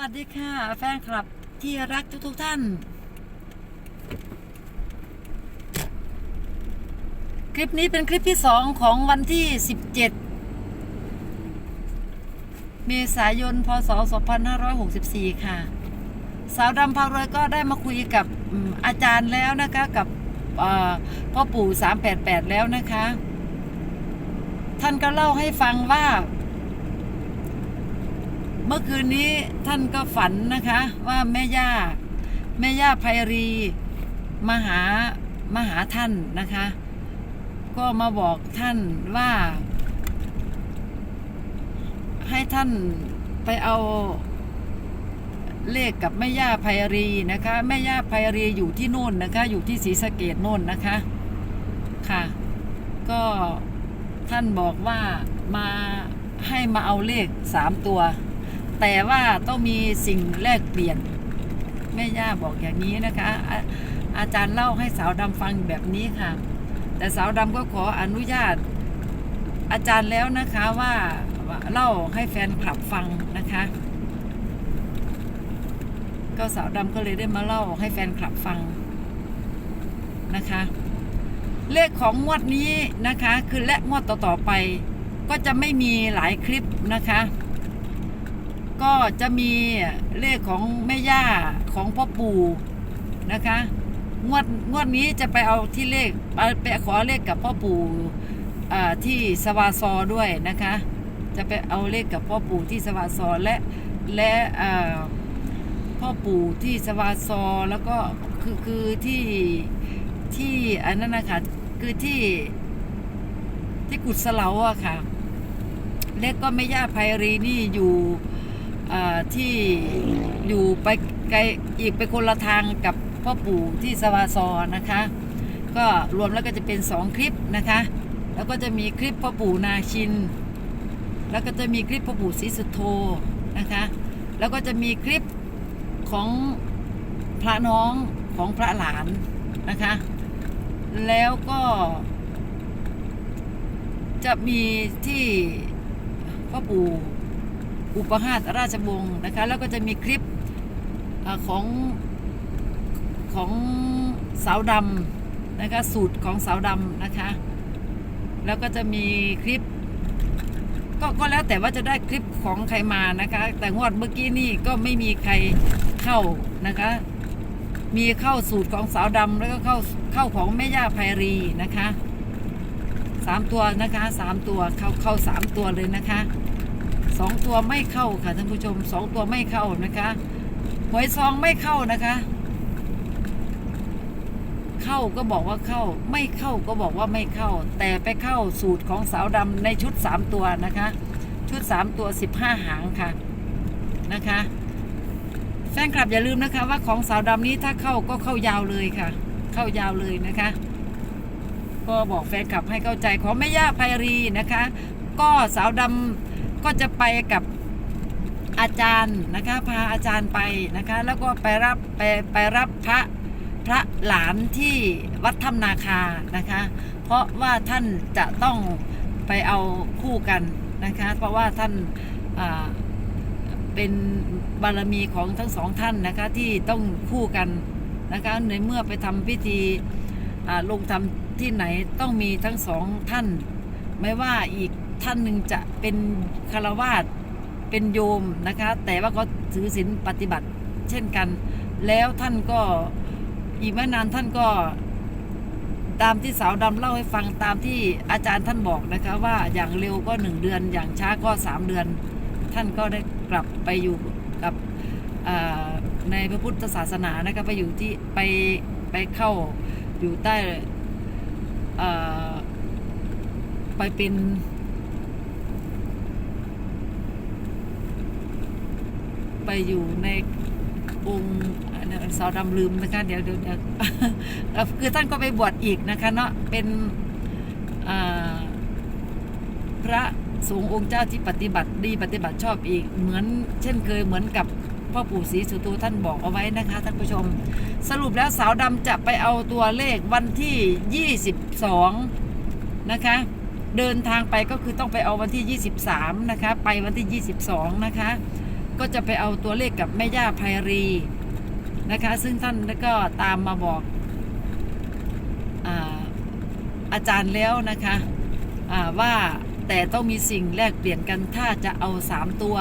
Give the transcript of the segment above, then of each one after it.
วัสดีค่ะ แฟนคลับที่รักทุกทุกๆท่าน คลิปนี้เป็นคลิปที่สองของวันที่ 17 เมษายน พศ 2564 ค่ะ สาวดำพารวยก็ได้มาคุยกับอาจารย์แล้วนะคะ กับพ่อปู่ 388 แล้วนะคะ ท่านก็เล่าให้ฟังว่า มื่อคืนนี้ท่านก็ฝันนะคะ ว่าแม่ย่าแม่ย่าไพรีมาหามาหาท่านนะคะ ก็มาบอกท่านว่า ให้ท่านไปเอาเลขกับแม่ย่าไพรีนะคะแม่ย่าไพรีอยู่ที่โน่นนะคะ อยู่ที่ศรีสะเกดโน่นนะคะค่ะ ก็ท่านบอกว่ามาให้มาเอาเลขสามตัว แต่ว่าต้องมีสิ่งแลกเปลี่ยนแม่ย่าบอกอย่างนี้นะคะอาอาจารย์เล่าให้สาวดำฟังแบบนี้ค่ะ แต่สาวดำก็ขออนุญาต อาจารย์แล้วนะคะว่าว่าเล่าให้แฟนคลับฟังนะคะ ก็สาวดำก็เลยได้มาเล่าให้แฟนคลับฟังนะคะ เลขของงวดนี้นะคะ คือและงวดต่อๆไป ก็จะไม่มีหลายคลิปนะคะ ก็จะมีเลขของแม่ย่าของพ่อปู่นะคะ งวดงวดนี้จะไปเอาที่เลขไปไปขอเลขกับพ่อปู่ที่สวาซอด้วยนะคะ จะไปเอาเลขกับพ่อปู่ที่สวาซอและและพ่อปู่ที่สวาซอแล้วก็คือคือที่ที่อันนั้นนะคะคือที่ที่กุดสะเลาอะค่ะ เลขก็ไม่ย่าไพรีนี่อยู่ ที่อยู่ไปไกลอีกไปคนละทางกับพ่อปู่ที่สวาซอนะคะ ก็รวมแล้วก็จะเป็นสองคลิปนะคะ แล้วก็จะมีคลิปพ่อปู่นาชิน แล้วก็จะมีคลิปพ่อปู่ศรีสุโธนะคะ แล้วก็จะมีคลิปของพระน้องของพระหลานนะคะ แล้วก็จะมีที่พ่อปู่ อุปหาตราชวงศ์นะคะ แล้วก็จะมีคลิปอของของสาวดำนะคะ สูตรของสาวดำนะคะ แล้วก็จะมีคลิปก็ก็แล้วแต่ว่าจะได้คลิปของใครมานะคะ แต่งวดเมื่อกี้นี่ก็ไม่มีใครเข้านะคะ มีเข้าสูตรของสาวดำแล้วก็เข้าเข้าของแม่ย่าไพรีนะคะสามตัวนะคะสามตัวเข้าเข้าสามตัวเลยนะคะ สองตัวไม่เข้าค่ะท่านผู้ชมสองตัวไม่เข้านะคะหวยซองไม่เข้านะคะ เข้าก็บอกว่าเข้า ไม่เข้าก็บอกว่าไม่เข้า แต่ไปเข้าสูตรของสาวดำในชุดสามตัวนะคะ ชุดสามตัวสิบห้าหางค่ะนะคะแฟนคลับอย่าลืมนะคะว่าของสาวดำนี้ถ้าเข้าก็เข้ายาวเลยค่ะ เข้ายาวเลยนะคะ ก็บอกแฟนคลับให้เข้าใจของแม่ย่าไพรีนะคะ ก็สาวดำ ก็จะไปกับอาจารย์นะคะพาอาจารย์ไปนะคะ แล้วก็ไปรับไปไปรับพระพระหลานที่วัดถ้ำนาคานะคะ เพราะว่าท่านจะต้องไปเอาคู่กันนะคะ เพราะว่าท่านอ่าเป็นบารมีของทั้งสองท่านนะคะที่ต้องคู่กันนะคะในเมื่อไปทำพิธีอ่าลงทำที่ไหนต้องมีทั้งสองท่าน ไม่ว่าอีก ท่านหนึ่งจะเป็นคารวาสเป็นโยมนะคะ แต่ว่าก็ถือศีลปฏิบัติเช่นกัน แล้วท่านก็อีกไม่นานท่านก็ตามที่สาวดำเล่าให้ฟังตามที่อาจารย์ท่านบอกนะคะว่าอย่างเร็วก็หนึ่งเดือนอย่างช้าก็สามเดือน ท่านก็ได้กลับไปอยู่กับในพระพุทธศาสนานะคะไปอยู่ที่ไปไปเข้าอยู่ใต้ไปเป็น ไปอยู่ในองค์สาวดำลืมนะคะเดี๋ยวเดี๋ยวเดี๋ยวคือท่านก็ไปบวชอีกนะคะเนาะเป็นพระสงฆ์องค์เจ้าที่ปฏิบัติดีปฏิบัติชอบอีก เหมือนเช่นเคยเหมือนกับพ่อปู่ศรีสุโธท่านบอกเอาไว้นะคะท่านผู้ชม สรุปแล้วสาวดำจะไปเอาตัวเลขวันที่ 22 นะคะ เดินทางไปก็คือต้องไปเอาวันที่ 23 นะคะ ไปวันที่ 22 นะคะ ก็จะไปเอาตัวเลขกับแม่ย่าไพรีนะคะ ซึ่งท่านก็ตามมาบอกอาอาจารย์แล้วนะคะว่าแต่ต้องมีสิ่งแลกเปลี่ยนกันถ้าจะเอาสามตัว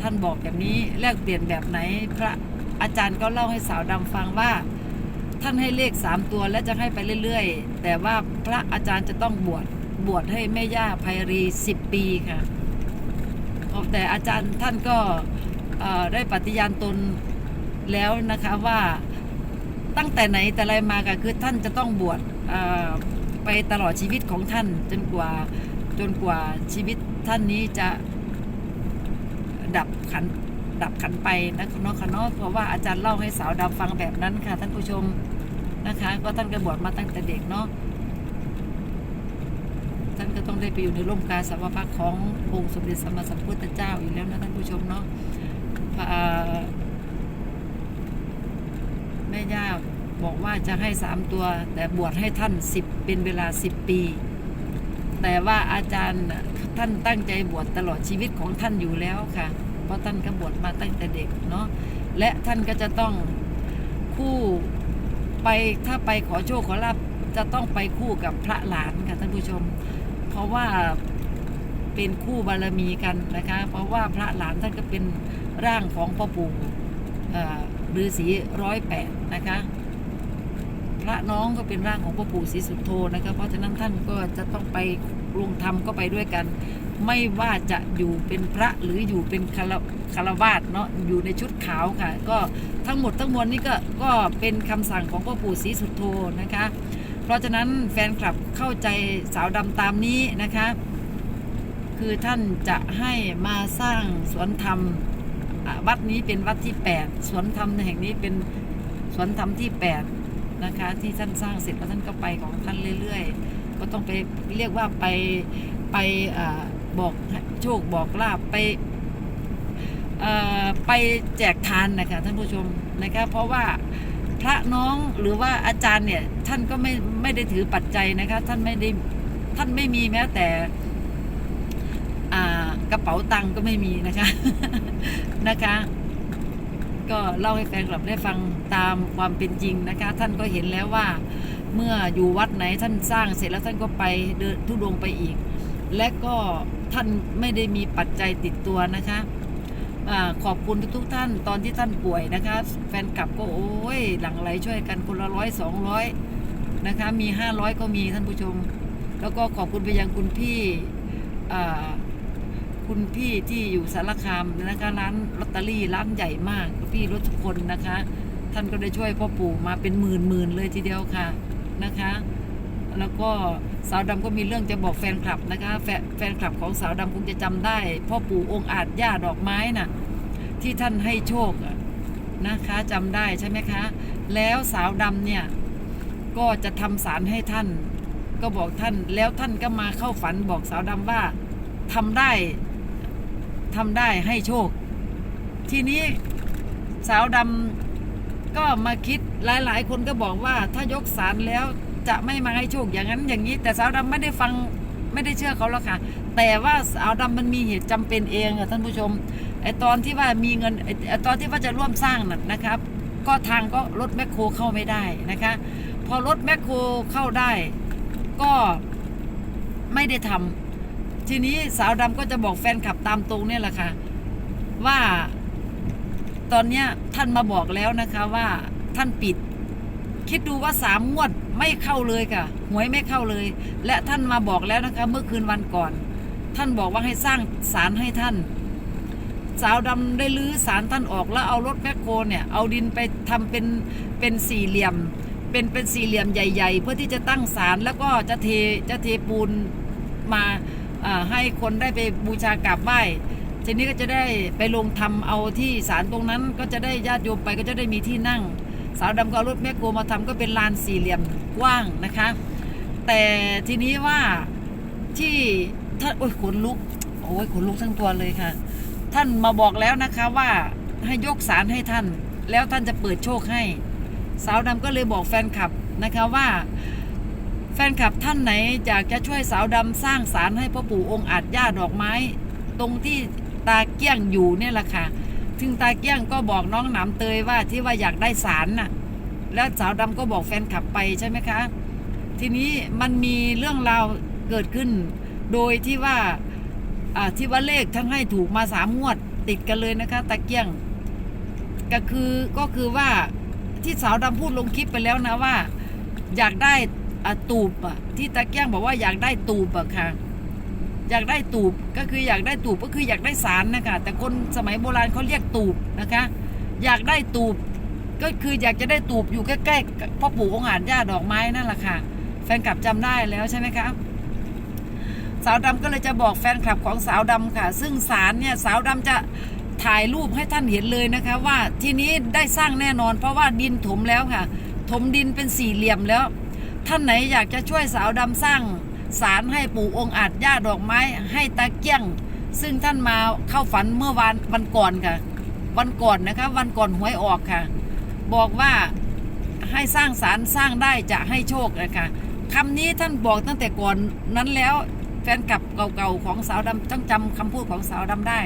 ท่านบอกแบบนี้แลกเปลี่ยนแบบไหน พระอาจารย์ก็เล่าให้สาวดำฟังว่า ท่านให้เลขสามตัวและจะให้ไปเรื่อย ๆ แต่ว่าพระอาจารย์จะต้องบวชบวชให้แม่ย่าไพรีสิบปีค่ะ แต่อาจารย์ท่านก็ได้ปฏิญาณตนแล้วนะคะว่าตั้งแต่ไหนแต่ไรมาก็คือท่านจะต้องบวชไปตลอดชีวิตของท่านจนกว่าจนกว่าชีวิตท่านนี้จะดับขันดับขันไปนะคุณน้องคะเนาะเพราะว่าอาจารย์เล่าให้สาวดำฟังแบบนั้นค่ะท่านผู้ชมนะคะ ก็ท่านก็บวชมาตั้งแต่เด็กเนาะานก็ต้องได้ไปอยู่ในร่มกาสาวพักขององค์สมเด็จสัมมาสัมพุทธเจ้าอยู่แล้วนะท่านผู้ชมเนาะะแม่ย่าบอกว่าจะให้สามตัว แต่บวชให้ท่านสิบเป็นเวลาสิบปี แต่ว่าอาจารย์น่ะท่านตั้งใจบวชตลอดชีวิตของท่านอยู่แล้วค่ะ เพราะท่านก็บวชมาตั้งแต่เด็กเนาะและท่านก็จะต้องคู่ไปถ้าไปขอโชคขอลาบจะต้องไปคู่กับพระหลานค่ะท่านผู้ชม เพราะว่าเป็นคู่บารมีกันนะคะ เพราะว่าพระหลานท่านก็เป็นร่างของพ่อปู่เอ่อฤาษีร้อยแปดนะคะ พระน้องก็เป็นร่างของพ่อปู่ศรีสุโธนะคะ เพราะฉะนั้นท่านก็จะต้องไปลงธรรมก็ไปด้วยกัน ไม่ว่าจะอยู่เป็นพระหรืออยู่เป็นคารวาสเนาะอยู่ในชุดขาวค่ะ ก็ทั้งหมดทั้งมวลนี่ก็ก็เป็นคำสั่งของพ่อปู่ศรีสุโธนะคะ เพราะฉะนั้นแฟนคลับเข้าใจสาวดำตามนี้นะคะ คือท่านจะให้มาสร้างสวนธรรมวัดนี้เป็นวัดที่ 8 สวนธรรมแห่งนี้เป็นสวนธรรมที่ 8 นะคะ ที่ท่านสร้างเสร็จแล้วท่านก็ไปของท่านเรื่อยๆ ก็ต้องไปเรียกว่าไปไปอบอกโชคบอกลาบไปไปแจกทานนะคะท่านผู้ชมนะคะเพราะว่า ระน้องหรือว่าอาจารย์เนี่ย ท่านก็ไม่ไม่ได้ถือปัจจัยนะคะ ท่านไม่ได้ท่านไม่มีแม้แต่กระเป๋าตังก็ไม่มีนะคะนะคะ ก็เล่าให้แฟนคลับได้ฟังตามความเป็นจริงนะคะ ท่านก็เห็นแล้วว่า เมื่ออยู่วัดไหนท่านสร้างเสร็จแล้วท่านก็ไปเดินทุดงไปอีก และก็ท่านไม่ได้มีปัจจัยติดตัวนะคะ อขอบคุณทุกๆท่านตอนที่ท่านป่วยนะคะ แฟนคลับก็โอ้ยหลังไหลช่วยกันคนละร้อยสองร้อยนะคะมีห้าร้อยก็มีท่านผู้ชม แล้วก็ขอบคุณไปยังคุณพี่คุณพี่ที่อยู่สารคามนะคะร้านลอตเตอรี่ร้านใหญ่มากพี่รถทุกคนนะคะ ท่านก็ได้ช่วยพ่อปู่มาเป็นหมื่นหมื่นเลยทีเดียวค่ะนะคะ แล้วก็สาวดำก็มีเรื่องจะบอกแฟนคลับนะคะ แฟนแฟนคลับของสาวดำคงจะจำได้ พ่อปู่องค์อาจย่าดอกไม้น่ะ ที่ท่านให้โชคนะคะจำได้ใช่ไหมคะ แล้วสาวดำเนี่ย ก็จะทำสารให้ท่าน ก็บอกท่าน แล้วท่านก็มาเข้าฝันบอกสาวดำว่าทำได้ทำได้ให้โชค ทีนี้สาวดำก็มาคิดหลายๆ คนก็บอกว่าถ้ายกสารแล้ว จะไม่มาให้โชคอย่างนั้นอย่างนี้ แต่สาวดำไม่ได้ฟังไม่ได้เชื่อเขาแล้วค่ะ แต่ว่าสาวดำมันมีเหตุจำเป็นเองค่ะท่านผู้ชมไอตอนที่ว่ามีเงินไอตอนที่ว่าจะร่วมสร้างน่ะนะครับ ก็ทางก็รถแมคโครเข้าไม่ได้นะคะ พอรถแมคโครเข้าได้ก็ไม่ได้ทำทีนี้สาวดำก็จะบอกแฟนคลับตามตรงเนี่ยแหละค่ะว่าตอนเนี้ยท่านมาบอกแล้วนะคะว่าท่านปิด คิดดูว่าสามงวดไม่เข้าเลยค่ะหวยไม่เข้าเลย และท่านมาบอกแล้วนะคะ เมื่อคืนวันก่อน ท่านบอกว่าให้สร้างศาลให้ท่าน สาวดำได้ลื้อศาลท่านออกแล้วเอารถแมคโครเนี่ยเอาดินไปทำเป็นเป็นสี่เหลี่ยม เป็นเป็นสี่เหลี่ยมใหญ่ ๆ เพื่อที่จะตั้งศาลแล้วก็จะเทจะเทปูนมาอ่าให้คนได้ไปบูชากราบไหว้ทีนี้ก็จะได้ไปลงทำเอาที่ศาลตรงนั้นก็จะได้ญาติโยมไปก็จะได้มีที่นั่ง สาวดำก็รถแมคโครมาทำก็เป็นลานสี่เหลี่ยมกว้างนะคะ แต่ทีนี้ว่าที่ท่านโอ้ยขนลุกโอ้ยขนลุกทั้งตัวเลยค่ะ ท่านมาบอกแล้วนะคะว่าให้ยกสารให้ท่าน แล้วท่านจะเปิดโชคให้ สาวดำก็เลยบอกแฟนคลับนะคะว่า แฟนคลับท่านไหนอยากจะช่วยสาวดำสร้างศาลให้พ่อปู่องค์อาจย่าดอกไม้ ตรงที่ตาเกี้ยงอยู่เนี่ยแหละค่ะ ถึงตาเกี้ยงก็บอกน้องหนามเตยว่าที่ว่าอยากได้สารน่ะ แล้วสาวดำก็บอกแฟนขับไปใช่ไหมคะ ทีนี้มันมีเรื่องราวเกิดขึ้น โดยที่ว่าที่ว่าเลขทั้งให้ถูกมาสามงวดติดกันเลยนะคะตาเกี้ยง ก็คือก็คือว่าที่สาวดำพูดลงคลิปไปแล้วนะว่า อยากได้ตูบอะที่ตาเกี้ยงบอกว่าอยากได้ตูบอะค่ะ อยากได้ตูบก็คืออยากได้ตูบก็คืออยากได้สารนะคะแต่คนสมัยโบราณเขาเรียกตูบนะคะ อยากได้ตูบก็คืออยากจะได้ตูบอยู่ใกล้ๆพ่อปู่องค์อาจย่าดอกไม้นั่นแหละค่ะ แฟนคลับจำได้แล้วใช่ไหมคะสาวดำก็เลยจะบอกแฟนคลับของสาวดำค่ะ ซึ่งสารเนี่ยสาวดำจะถ่ายรูปให้ท่านเห็นเลยนะคะ ว่าทีนี้ได้สร้างแน่นอน เพราะว่าดินถมแล้วค่ะ ถมดินเป็นสี่เหลี่ยมแล้ว ท่านไหนอยากจะช่วยสาวดำสร้าง สารให้ปู่องค์อาจย่าดอกไม้ ให้ตาเกี้ยง ซึ่งท่านมาเข้าฝันเมื่อวานวันก่อนค่ะ วันก่อนนะคะ วันก่อนหวยออกค่ะ บอกว่าให้สร้างสารสร้างได้จะให้โชคนะคะคำนี้ท่านบอกตั้งแต่ก่อนนั้นแล้วแฟนคลับเก่าๆของสาวดำต้องจำคำพูดของสาวดำได้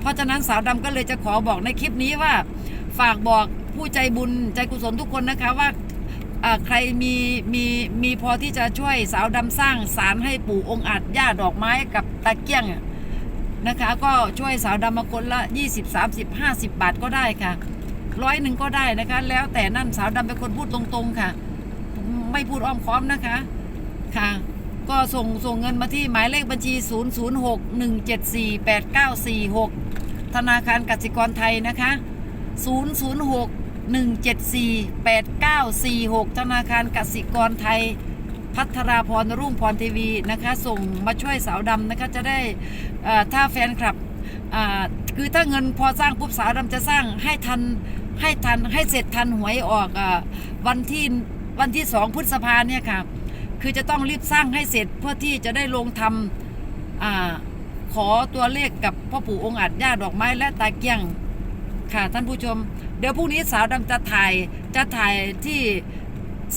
เพราะฉะนั้นสาวดำก็เลยจะขอบอกในคลิปนี้ว่า ฝากบอกผู้ใจบุญใจกุศลทุกคนนะคะว่าอ่า ใครมีมีมีพอที่จะช่วยสาวดำสร้างสารให้ปู่องค์อาจย่าดอกไม้กับตะเกียงนะคะ ก็ช่วยสาวดำมาคนละ 20 30 50 บาทก็ได้ค่ะร้อยหนึ่งก็ได้นะคะ แล้วแต่นั่นสาวดำเป็นคนพูดตรงๆค่ะ ไม่พูดอ้อมค้อมนะคะค่ะก็ส่งส่งเงินมาที่หมายเลขบัญชี 006-174-8946 ธนาคารกสิกรไทยนะคะ 174 8946 ธนาคารกสิกรไทย พัทราพรรุ่งพรทีวีนะคะ ส่งมาช่วยสาวดำนะคะ จะได้เอ่อถ้าแฟนคลับคือถ้าเงินพอสร้างปุ๊บสาวดำจะสร้างให้ทันให้ทันให้เสร็จทันหวยออกอวันที่วันที่สองพฤษภาเนี่ยค่ะ คือจะต้องรีบสร้างให้เสร็จเพื่อที่จะได้ลงทำอขอตัวเลขกับพ่อปู่องค์อาจย่าดอกไม้และตาเกียง ค่ะท่านผู้ชม เดี๋ยวพรุ่งนี้สาวดำจะถ่ายจะถ่ายที่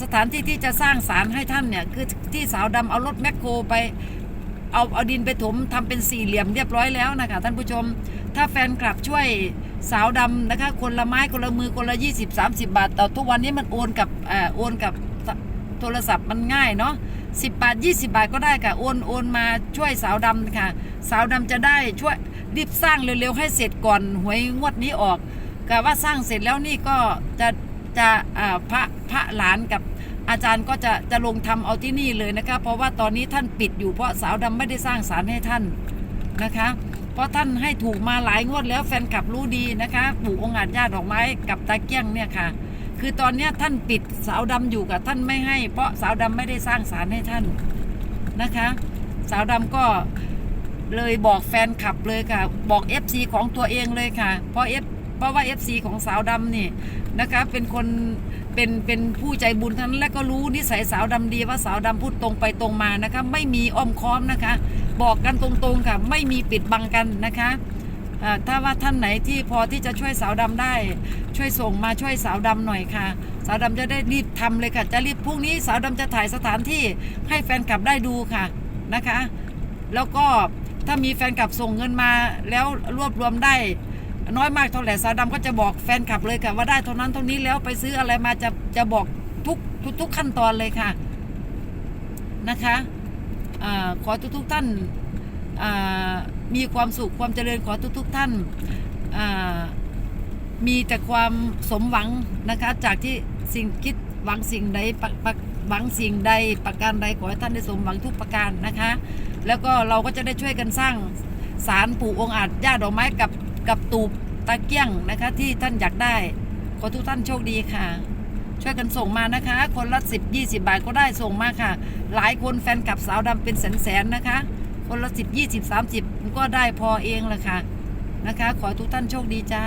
สถานที่ที่จะสร้างศาลให้ท่านเนี่ย คือที่สาวดำเอารถแมคโครไป เอาเอาดินไปถมทำเป็นสี่เหลี่ยมเรียบร้อยแล้วนะคะท่านผู้ชม ถ้าแฟนคลับช่วยสาวดำนะคะ คนละไม้คนละมือคนละ 20 30 บาท แต่ทุกวันนี้มันโอนกับเอ่อโอนกับโทรศัพท์มันง่ายเนาะ 10 บาท 20 บาทก็ได้ค่ะโอนโอนมาช่วยสาวดำค่ะ สาวดำจะได้ช่วยรีบสร้างเร็วๆให้เสร็จก่อนหวยงวดนี้ออกกะว่าสร้างเสร็จแล้วนี่ก็จะจะอ่าพระพระหลานกับอาจารย์ก็จะจะลงทำเอาที่นี่เลยนะคะ เพราะว่าตอนนี้ท่านปิดอยู่เพราะสาวดำไม่ได้สร้างศาลให้ท่านนะคะ เพราะท่านให้ถูกมาหลายงวดแล้วแฟนคลับรู้ดีนะคะ ปู่องค์อาจญาติดอกไม้กับตาเกี้ยงเนี่ยค่ะ คือตอนเนี้ยท่านปิดสาวดำอยู่กับท่านไม่ให้ เพราะสาวดำไม่ได้สร้างศาลให้ท่านนะคะ สาวดำก็เลยบอกแฟนคลับเลยค่ะ บอก FC ของตัวเองเลยค่ะ เพราะ F เพราะว่า FC ของสาวดำนี่นะคะ เป็นคนเป็นเป็นผู้ใจบุญทั้งนั้นและก็รู้นิสัยสาวดำดีว่าสาวดำพูดตรงไปตรงมานะคะ ไม่มีอ้อมค้อมนะคะ บอกกันตรงๆค่ะ ไม่มีปิดบังกันนะคะ ถ้าว่าท่านไหนที่พอที่จะช่วยสาวดำได้ ช่วยส่งมาช่วยสาวดำหน่อยค่ะ สาวดำจะได้รีบทำเลยค่ะ จะรีบพรุ่งนี้สาวดำจะถ่ายสถานที่ให้แฟนคลับได้ดูค่ะนะคะ แล้วก็ถ้ามีแฟนคลับส่งเงินมาแล้วรวบรวมได้ น้อยมากเท่าไหร่สาวดำก็จะบอกแฟนคลับเลยค่ะว่าได้เท่านั้นเท่านี้แล้วไปซื้ออะไรมาจะจะบอกทุกทุกทุกขั้นตอนเลยค่ะนะคะอขอทุกทุกท่านอ่า มีความสุขความเจริญขอทุกทุกท่านมีแต่ความสมหวังนะคะ จากที่สิ่งคิดหวังสิ่งใดปะปะหวังสิ่งใดประการใดขอให้ท่านได้สมหวังทุกประการนะคะ แล้วก็เราก็จะได้ช่วยกันสร้างศาลปู่องค์อาจย่าดอกไม้กับกับตูบตะเกียงนะคะ ที่ท่านอยากได้ ขอทุกท่านโชคดีค่ะ ช่วยกันส่งมานะคะ คนละสิบยี่สิบาทก็ได้ส่งมาค่ะ หลายคนแฟนคลับสาวดำเป็นแสนๆนะคะ คนละสิบยี่สิบสามสิบก็ได้พอเองละค่ะนะคะ ขอทุกท่านโชคดีจ้า